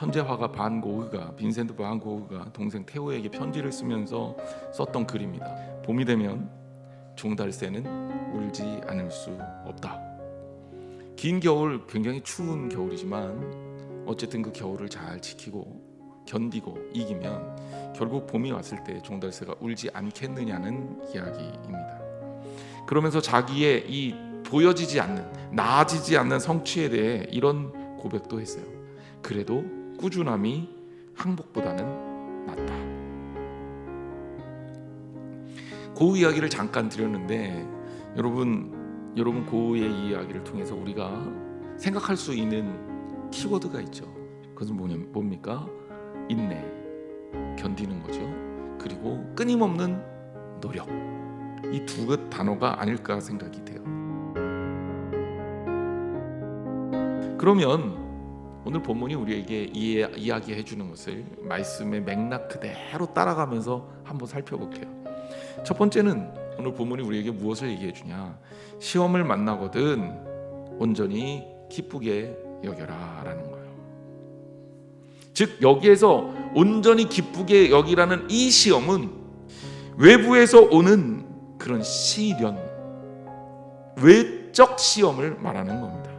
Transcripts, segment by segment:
천재화가 반 고흐가 빈센트 반 고흐가 동생 테오에게 편지를 쓰면서 썼던 글입니다. 봄이 되면 종달새는 울지 않을 수 없다. 긴 겨울 굉장히 추운 겨울이지만 어쨌든 그 겨울을 잘 지키고 견디고 이기면 결국 봄이 왔을 때 종달새가 울지 않겠느냐는 이야기입니다. 그러면서 자기의 이 보여지지 않는 나아지지 않는 성취에 대해 이런 고백도 했어요. 그래도 꾸준함이 항복보다는 낫다. 고우 이야기를 잠깐 드렸는데 여러분 여러분 고우의 이야기를 통해서 우리가 생각할 수 있는 키워드가 있죠. 그것은 뭐냐 뭡니까? 인내, 견디는 거죠. 그리고 끊임없는 노력. 이 두 단어가 아닐까 생각이 돼요. 그러면 오늘 본문이 우리에게 이, 이야기해 주는 것을 말씀의 맥락 그대로 따라가면서 한번 살펴볼게요. 첫 번째는 오늘 본문이 우리에게 무엇을 얘기해 주냐? 시험을 만나거든 온전히 기쁘게 여겨라라는 거예요. 즉 여기에서 온전히 기쁘게 여기라는 이 시험은 외부에서 오는 그런 시련, 외적 시험을 말하는 겁니다.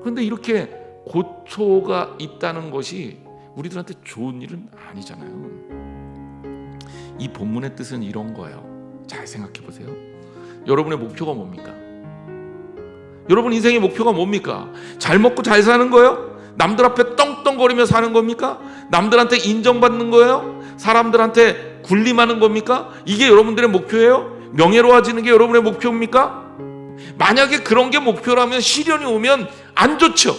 그런데 이렇게 고초가 있다는 것이 우리들한테 좋은 일은 아니잖아요. 이 본문의 뜻은 이런 거예요. 잘 생각해 보세요. 여러분의 목표가 뭡니까? 여러분 인생의 목표가 뭡니까? 잘 먹고 잘 사는 거예요? 남들 앞에 떵떵거리며 사는 겁니까? 남들한테 인정받는 거예요? 사람들한테 군림하는 겁니까? 이게 여러분들의 목표예요? 명예로워지는 게 여러분의 목표입니까? 만약에 그런 게 목표라면 시련이 오면 안 좋죠.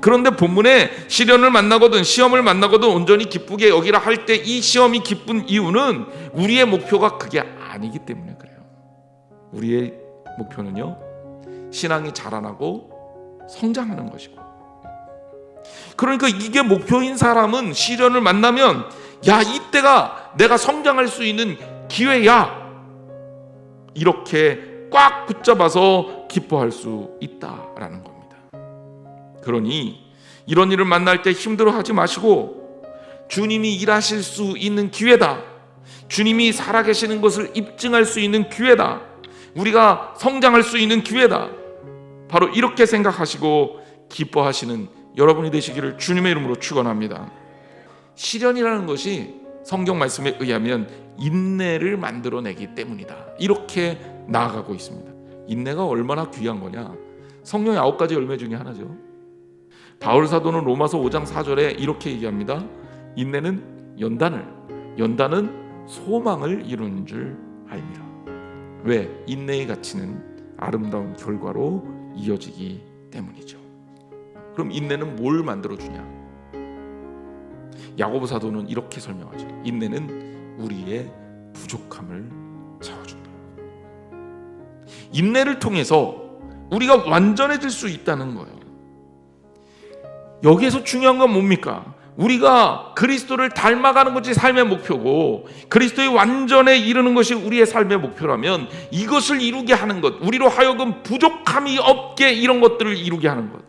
그런데 본문에 시련을 만나거든 시험을 만나거든 온전히 기쁘게 여기라 할 때 이 시험이 기쁜 이유는 우리의 목표가 그게 아니기 때문에 그래요. 우리의 목표는요. 신앙이 자라나고 성장하는 것이고. 그러니까 이게 목표인 사람은 시련을 만나면 야, 이때가 내가 성장할 수 있는 기회야. 이렇게 꽉 붙잡아서 기뻐할 수 있다라는 겁니다. 그러니 이런 일을 만날 때 힘들어 하지 마시고 주님이 일하실 수 있는 기회다. 주님이 살아계시는 것을 입증할 수 있는 기회다. 우리가 성장할 수 있는 기회다. 바로 이렇게 생각하시고 기뻐하시는 여러분이 되시기를 주님의 이름으로 축원합니다. 시련이라는 것이 성경 말씀에 의하면 인내를 만들어내기 때문이다. 이렇게 나아가고 있습니다. 인내가 얼마나 귀한 거냐? 성령의 아홉 가지 열매 중에 하나죠. 바울 사도는 로마서 5장 4절에 이렇게 얘기합니다. 인내는 연단을, 연단은 소망을 이루는 줄 알미라. 왜? 인내의 가치는 아름다운 결과로 이어지기 때문이죠. 그럼 인내는 뭘 만들어 주냐? 야고보 사도는 이렇게 설명하죠. 인내는 우리의 부족함을 채워준다. 인내를 통해서 우리가 완전해질 수 있다는 거예요. 여기에서 중요한 건 뭡니까? 우리가 그리스도를 닮아가는 것이 삶의 목표고 그리스도의 완전에 이르는 것이 우리의 삶의 목표라면 이것을 이루게 하는 것, 우리로 하여금 부족함이 없게 이런 것들을 이루게 하는 것.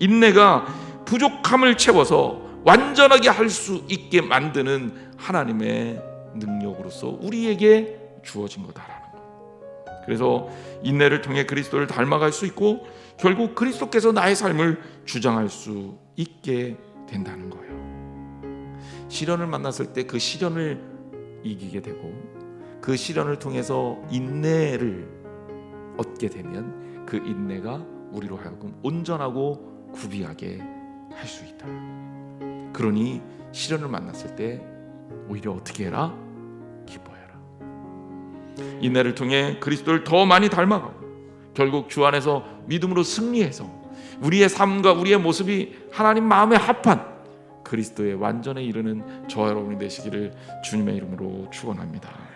인내가 부족함을 채워서 완전하게 할 수 있게 만드는 하나님의 능력으로서 우리에게 주어진 거다라는 것. 그래서 인내를 통해 그리스도를 닮아갈 수 있고 결국 그리스도께서 나의 삶을 주장할 수 있게 된다는 거예요. 시련을 만났을 때 그 시련을 이기게 되고 그 시련을 통해서 인내를 얻게 되면 그 인내가 우리로 하여금 온전하고 구비하게 할 수 있다. 그러니 시련을 만났을 때 오히려 어떻게 해라? 인내를 통해 그리스도를 더 많이 닮아가고 결국 주 안에서 믿음으로 승리해서 우리의 삶과 우리의 모습이 하나님 마음에 합한 그리스도의 완전에 이르는 저와 여러분이 되시기를 주님의 이름으로 축원합니다.